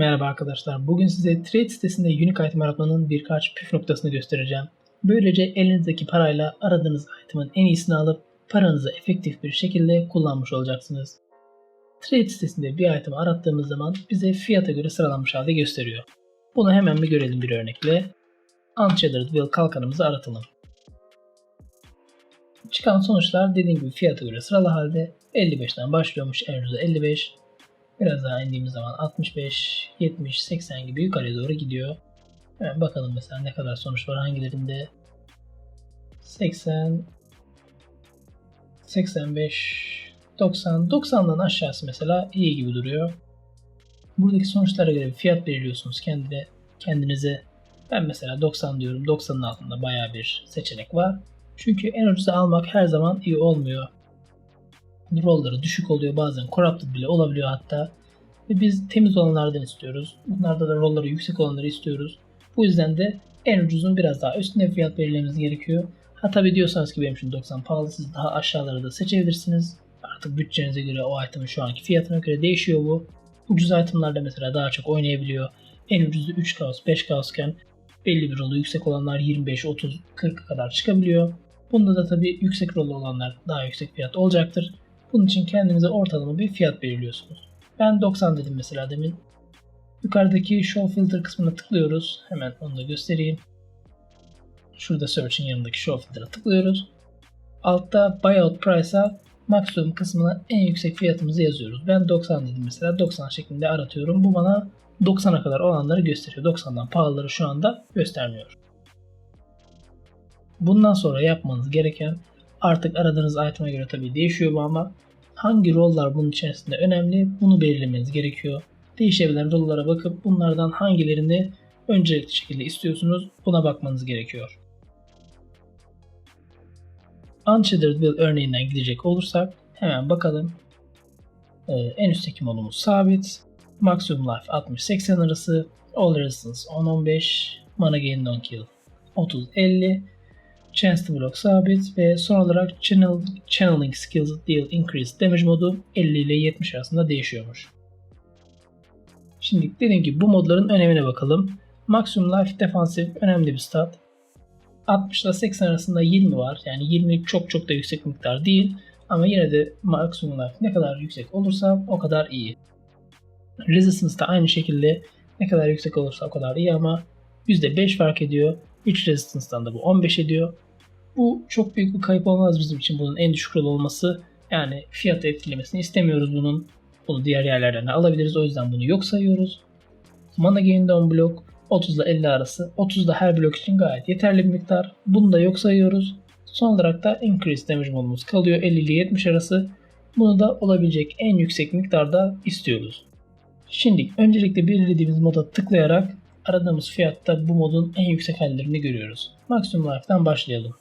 Merhaba arkadaşlar. Bugün size trade sitesinde unique item aratmanın birkaç püf noktasını göstereceğim. Böylece elinizdeki parayla aradığınız item'ın en iyisini alıp paranızı efektif bir şekilde kullanmış olacaksınız. Trade sitesinde bir item arattığımız zaman bize fiyata göre sıralanmış halde gösteriyor. Bunu hemen bir görelim bir örnekle. Uncharted Will kalkanımızı aratalım. Çıkan sonuçlar dediğim gibi fiyata göre sıralı halde 55'ten başlıyormuş en ucuzu 55. Biraz daha indiğimiz zaman 65, 70, 80 gibi yukarıya doğru gidiyor. Hemen bakalım mesela ne kadar sonuç var hangilerinde. 80, 85, 90, 90'dan aşağısı mesela iyi gibi duruyor. Buradaki sonuçlara göre bir fiyat belirliyorsunuz kendine, kendinize. Ben mesela 90 diyorum. 90'ın altında baya bir seçenek var. Çünkü en ucuzu almak her zaman iyi olmuyor. Rollları düşük oluyor bazen corrupted bile olabiliyor hatta. Ve biz temiz olanlardan istiyoruz. Bunlarda da rolları yüksek olanları istiyoruz. Bu yüzden de en ucuzun biraz daha üstüne fiyat belirlememiz gerekiyor. Ha tabi diyorsanız ki benim için 90 pahalı siz daha aşağıları da seçebilirsiniz. Artık bütçenize göre o item'ın şu anki fiyatına göre değişiyor bu. Ucuz itemlarda mesela daha çok oynayabiliyor. En ucuzu 3 kaos 5 kaosken belli bir rolu yüksek olanlar 25, 30, 40 kadar çıkabiliyor. Bunda da tabi yüksek rolü olanlar daha yüksek fiyat olacaktır. Bunun için kendinize ortalama bir fiyat belirliyorsunuz. Ben 90 dedim mesela demin. Yukarıdaki Show Filter kısmına tıklıyoruz. Hemen onu da göstereyim. Şurada Search'in yanındaki Show Filter'a tıklıyoruz. Altta Buyout Price'a maksimum kısmına en yüksek fiyatımızı yazıyoruz. Ben 90 dedim mesela 90 şeklinde aratıyorum. Bu bana 90'a kadar olanları gösteriyor. 90'dan pahalıları şu anda göstermiyor. Bundan sonra yapmanız gereken artık aradığınız item'a göre tabii değişiyor bu ama hangi roller bunun içerisinde önemli bunu belirlemeniz gerekiyor. Değişebilen rollara bakıp bunlardan hangilerini öncelikli şekilde istiyorsunuz buna bakmanız gerekiyor. Uncharted Will örneğinden gidecek olursak hemen bakalım. Ee, en üstteki modumuz sabit. Maximum Life 60-80 arası. All Resistance 10-15. Mana Gain Don't Kill 30-50. Chance to Block sabit ve son olarak Channel, Channeling Skills Deal Increase Damage modu 50 ile 70 arasında değişiyormuş. Şimdi dediğim gibi bu modların önemine bakalım. Maximum Life Defensive önemli bir stat. 60 ile 80 arasında 20 var. Yani 20 çok çok da yüksek miktar değil. Ama yine de Maximum Life ne kadar yüksek olursa o kadar iyi. Resistance da aynı şekilde ne kadar yüksek olursa o kadar iyi ama %5 fark ediyor. 3 Resistance'dan da bu 15 ediyor. Bu çok büyük bir kayıp olmaz bizim için bunun en düşük rol olması. Yani fiyatı etkilemesini istemiyoruz bunun. Bunu diğer yerlerden de alabiliriz. O yüzden bunu yok sayıyoruz. Mana gain down blok 30 ile 50 arası. 30 da her blok için gayet yeterli bir miktar. Bunu da yok sayıyoruz. Son olarak da increase damage modumuz kalıyor 50 ile 70 arası. Bunu da olabilecek en yüksek miktarda istiyoruz. Şimdi öncelikle belirlediğimiz moda tıklayarak aradığımız fiyatta bu modun en yüksek hallerini görüyoruz. Maximum Life'dan başlayalım.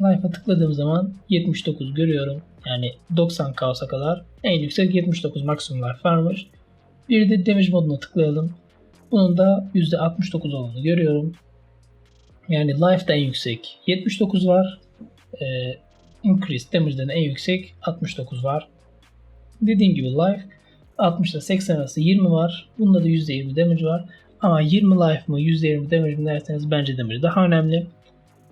Life'a tıkladığım zaman 79 görüyorum. Yani 90 kaosa kadar en yüksek 79 Maximum Life varmış. Bir de Damage moduna tıklayalım. Bunun da %69 olduğunu görüyorum. Yani Life'da en yüksek 79 var. Ee, increase Damage'den en yüksek 69 var. Dediğim gibi Life 60 ile 80 arası 20 var. Bunda da %20 damage var. Ama 20 life mı %20 damage mi derseniz bence damage daha önemli.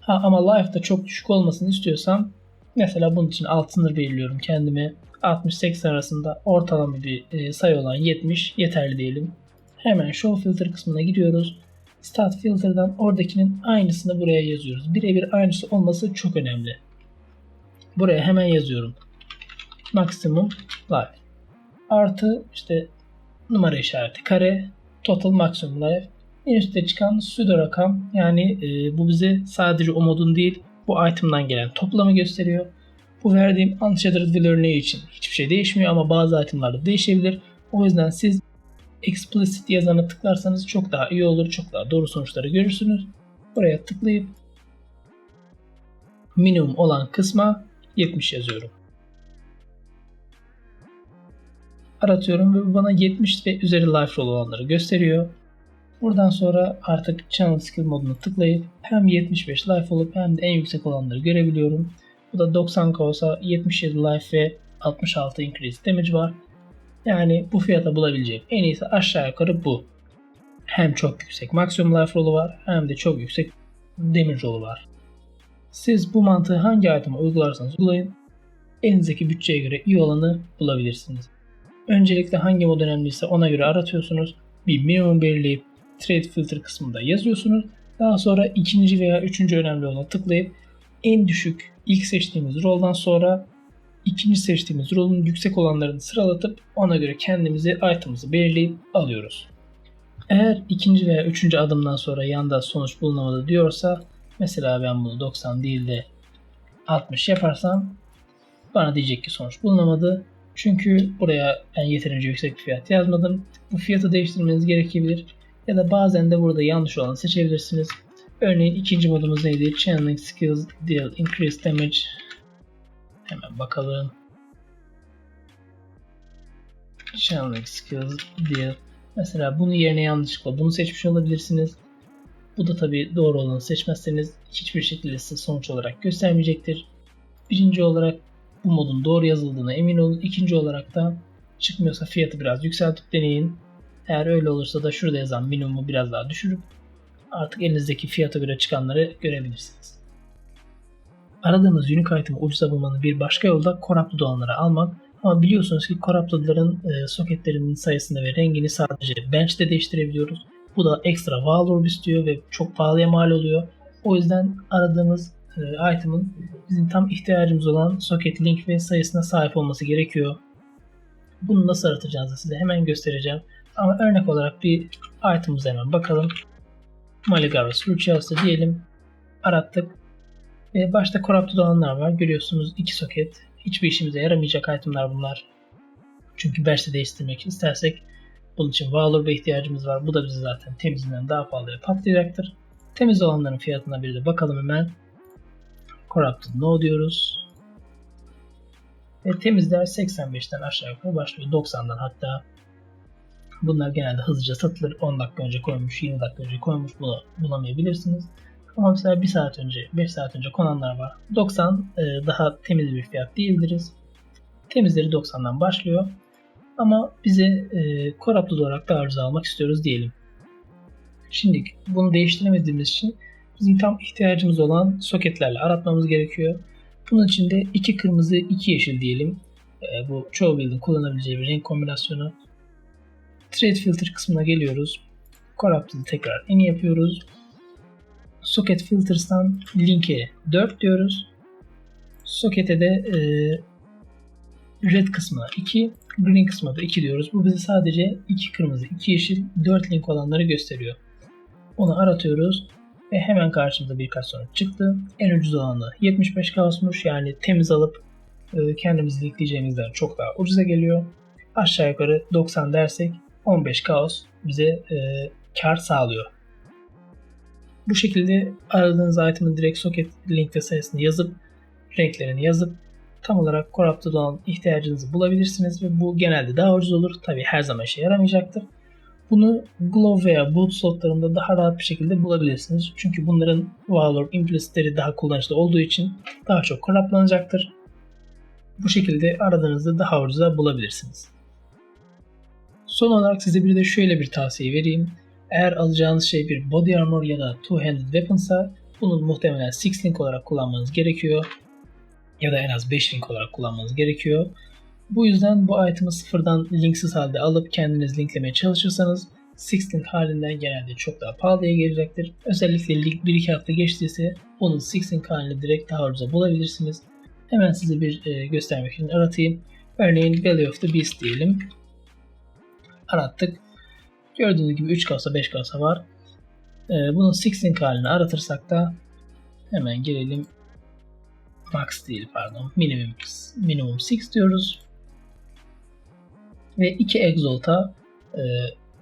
Ha, ama life'da çok düşük olmasını istiyorsam mesela bunun için alt sınır belirliyorum kendime. 60-80 arasında ortalama bir e, sayı olan 70 yeterli diyelim. Hemen show filter kısmına gidiyoruz. Start filter'dan oradakinin aynısını buraya yazıyoruz. Birebir aynısı olması çok önemli. Buraya hemen yazıyorum. Maximum life. Artı işte numara işareti kare total maximum life. En üstte çıkan pseudo rakam yani e, bu bize sadece o modun değil bu item'dan gelen toplamı gösteriyor. Bu verdiğim unshaded will örneği için hiçbir şey değişmiyor ama bazı itemlarda değişebilir. O yüzden siz explicit yazana tıklarsanız çok daha iyi olur. Çok daha doğru sonuçları görürsünüz. Buraya tıklayıp minimum olan kısma 70 yazıyorum. Aratıyorum ve bana 70 ve üzeri life roll olanları gösteriyor. Buradan sonra artık Channel Skill moduna tıklayıp hem 75 life olup hem de en yüksek olanları görebiliyorum. Bu da 90 olsa 77 life ve 66 increase damage var. Yani bu fiyata bulabileceğim en iyisi aşağı yukarı bu. Hem çok yüksek maksimum life rolü var hem de çok yüksek demir rolü var. Siz bu mantığı hangi item'a uygularsanız uygulayın elinizdeki bütçeye göre iyi olanı bulabilirsiniz. Öncelikle hangi mod önemliyse ona göre aratıyorsunuz. Bir minimum belirleyip trade filter kısmında yazıyorsunuz. Daha sonra ikinci veya üçüncü önemli olana tıklayıp en düşük ilk seçtiğimiz roldan sonra ikinci seçtiğimiz rolün yüksek olanlarını sıralatıp ona göre kendimizi item'ımızı belirleyip alıyoruz. Eğer ikinci veya üçüncü adımdan sonra yanda sonuç bulunamadı diyorsa mesela ben bunu 90 değil de 60 yaparsam bana diyecek ki sonuç bulunamadı. Çünkü buraya ben yeterince yüksek bir fiyat yazmadım. Bu fiyatı değiştirmeniz gerekebilir. Ya da bazen de burada yanlış olanı seçebilirsiniz. Örneğin ikinci modumuz neydi? Channeling Skills Deal Increase Damage. Hemen bakalım. Channeling Skills Deal. Mesela bunu yerine yanlışlıkla bunu seçmiş olabilirsiniz. Bu da tabi doğru olanı seçmezseniz hiçbir şekilde size sonuç olarak göstermeyecektir. Birinci olarak bu modun doğru yazıldığına emin olun. İkinci olarak da çıkmıyorsa fiyatı biraz yükseltip deneyin. Eğer öyle olursa da şurada yazan minimumu biraz daha düşürüp artık elinizdeki fiyata göre çıkanları görebilirsiniz. Aradığınız unique item'ı ucuza bulmanın bir başka yolu da Corrupted olanları almak. Ama biliyorsunuz ki Corrupted'ların e, soketlerinin sayısını ve rengini sadece bench'te değiştirebiliyoruz. Bu da ekstra valor istiyor ve çok pahalıya mal oluyor. O yüzden aradığımız e, item'ın bizim tam ihtiyacımız olan socket link ve sayısına sahip olması gerekiyor. Bunu nasıl aratacağınızı size hemen göstereceğim. Ama örnek olarak bir item'ımıza hemen bakalım. Maligaros Ruchias'ı diyelim. Arattık. Ve başta corrupted olanlar var. Görüyorsunuz iki soket. Hiçbir işimize yaramayacak itemler bunlar. Çünkü Berse değiştirmek istersek bunun için Valor'a ihtiyacımız var. Bu da bizi zaten temizinden daha pahalıya patlayacaktır. Temiz olanların fiyatına bir de bakalım hemen. Corrupted No diyoruz. Ve temizler 85'ten aşağı yukarı başlıyor. 90'dan hatta Bunlar genelde hızlıca satılır. 10 dakika önce koymuş, 20 dakika önce koymuş bunu bulamayabilirsiniz. Ama mesela 1 saat önce, 5 saat önce konanlar var. 90 e, daha temiz bir fiyat diyebiliriz. Temizleri 90'dan başlıyor. Ama bize e, corrupted olarak daha ucuz almak istiyoruz diyelim. Şimdi bunu değiştiremediğimiz için bizim tam ihtiyacımız olan soketlerle aratmamız gerekiyor. Bunun için de iki kırmızı, iki yeşil diyelim. E, bu çoğu build'in kullanabileceği bir renk kombinasyonu. Trade Filter kısmına geliyoruz. Corrupted'ı tekrar en yapıyoruz. Socket Filters'tan linke 4 diyoruz. Socket'e de e, red kısmına 2, green kısmına da 2 diyoruz. Bu bize sadece 2 kırmızı, 2 yeşil, 4 link olanları gösteriyor. Onu aratıyoruz ve hemen karşımıza birkaç sonuç çıktı. En ucuz olanı 75 kaosmuş yani temiz alıp e, kendimizi linkleyeceğimizden çok daha ucuza geliyor. Aşağı yukarı 90 dersek 15 kaos bize e, kar sağlıyor. Bu şekilde aradığınız item'ın direkt socket linkte sayısını yazıp renklerini yazıp tam olarak corrupted olan ihtiyacınızı bulabilirsiniz ve bu genelde daha ucuz olur. Tabi her zaman işe yaramayacaktır. Bunu Glove veya Boot slotlarında daha rahat bir şekilde bulabilirsiniz. Çünkü bunların Valor implicitleri daha kullanışlı olduğu için daha çok corruptlanacaktır. Bu şekilde aradığınızda daha ucuza bulabilirsiniz. Son olarak size bir de şöyle bir tavsiye vereyim. Eğer alacağınız şey bir body armor ya da two-handed weaponsa bunu muhtemelen 6 link olarak kullanmanız gerekiyor. Ya da en az 5 link olarak kullanmanız gerekiyor. Bu yüzden bu item'ı sıfırdan linksiz halde alıp kendiniz linklemeye çalışırsanız 6 link halinden genelde çok daha pahalıya gelecektir. Özellikle link 1-2 hafta geçtiyse onun 6 link halini direkt daha bulabilirsiniz. Hemen size bir e, göstermek için aratayım. Örneğin Belly of the Beast diyelim arattık. Gördüğünüz gibi 3 kasa 5 kasa var. Ee, bunun 16 halini aratırsak da hemen gelelim max değil pardon minimum minimum 6 diyoruz. Ve 2 exalt'a e,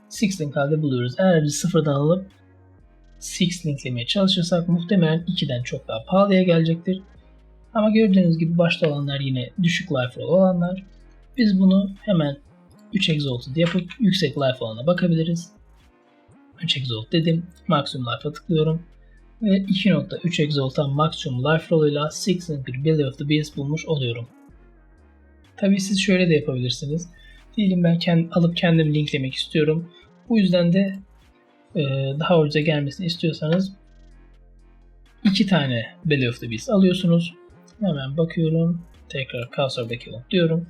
6 link halde buluyoruz. Eğer biz sıfırdan alıp 6 linklemeye çalışırsak muhtemelen 2'den çok daha pahalıya gelecektir. Ama gördüğünüz gibi başta olanlar yine düşük life roll olanlar. Biz bunu hemen 3 Exalted yapıp yüksek life alana bakabiliriz. 3 Exalt dedim. Maximum life'a tıklıyorum. Ve 2.3 Exalt'tan Maximum Life Roll ile 6 bir Belly of the Beast bulmuş oluyorum. Tabi siz şöyle de yapabilirsiniz. Diyelim ben kend, alıp kendim linklemek istiyorum. Bu yüzden de e, daha ucuza gelmesini istiyorsanız iki tane Belly of the Beast alıyorsunuz. Hemen bakıyorum. Tekrar Cursor Backlog diyorum.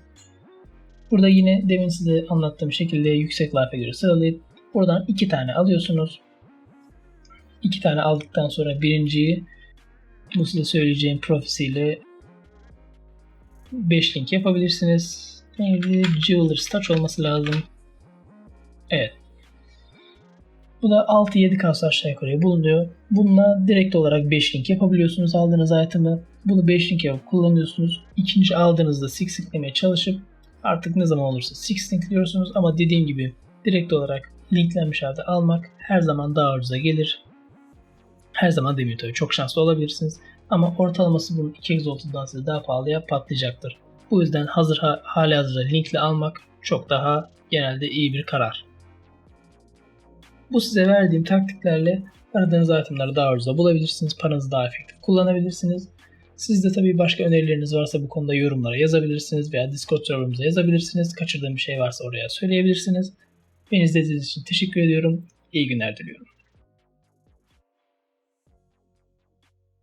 Burada yine demin size anlattığım şekilde yüksek life'e göre sıralayıp buradan iki tane alıyorsunuz. İki tane aldıktan sonra birinciyi bu size söyleyeceğim profesiyle 5 link yapabilirsiniz. Neydi? Jeweler's Touch olması lazım. Evet. Bu da 6-7 kasa aşağı yukarıya bulunuyor. Bununla direkt olarak 5 link yapabiliyorsunuz aldığınız item'ı. Bunu 5 link yapıp kullanıyorsunuz. İkinci aldığınızda 6 linklemeye çalışıp artık ne zaman olursa 6 linkliyorsunuz ama dediğim gibi direkt olarak linklenmiş halde almak her zaman daha ucuza gelir. Her zaman demiyor tabii çok şanslı olabilirsiniz. Ama ortalaması bunun 2 Exalted'dan size daha pahalıya patlayacaktır. Bu yüzden hazır ha, hali hazırda linkli almak çok daha genelde iyi bir karar. Bu size verdiğim taktiklerle aradığınız itemleri daha ucuza bulabilirsiniz. Paranızı daha efektif kullanabilirsiniz. Siz de tabii başka önerileriniz varsa bu konuda yorumlara yazabilirsiniz veya Discord serverımıza yazabilirsiniz. Kaçırdığım bir şey varsa oraya söyleyebilirsiniz. Beni izlediğiniz için teşekkür ediyorum. İyi günler diliyorum.